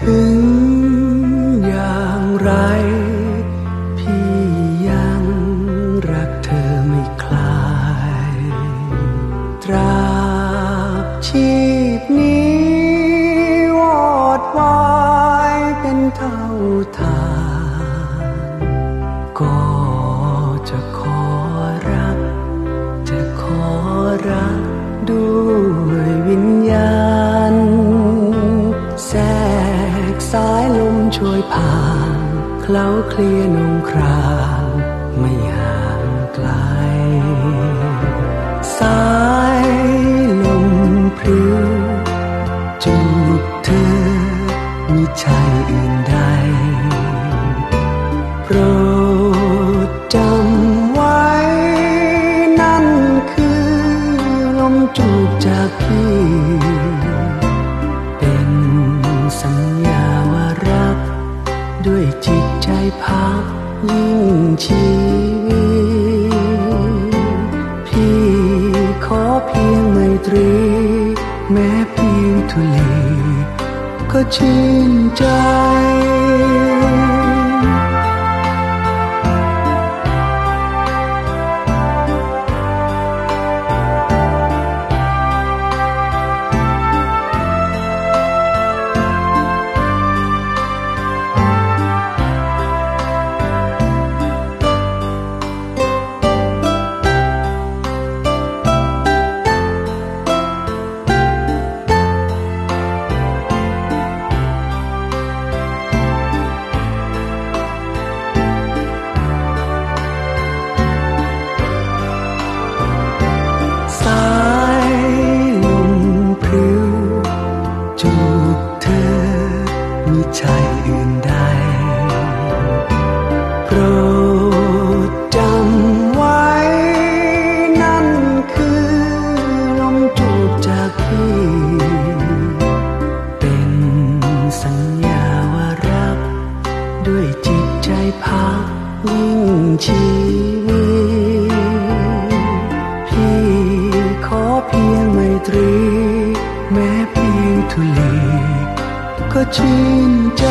ถึงอย่างไร พี่ยังรักเธอไม่คลาย ตราบชีพนี้วอดวายเป็นเท่าทานก็จะขอรัก จะขอรักด้วย เคล้าเคลียนงครามไม่ห่างไกล สายลมพริ้วจูบเธอมิใช่อื่นใด โปรดจำไว้ นั่นคือลมจูบจากพี่ พักยิ่งชีวิต พี่ขอเพียงไมตรี แม้เพียงทุลีก็ชื่นใจ จูบเธอมิใช่อื่นใดโปรดจำไว้ นั่นคือลมจูบจากพี่ เป็นสัญญาว่ารัก ด้วยจิตใจพักยิ่งชีวิตพี่ขอเพียงไมตรีแม้ ทุลีก็ชื่นใจ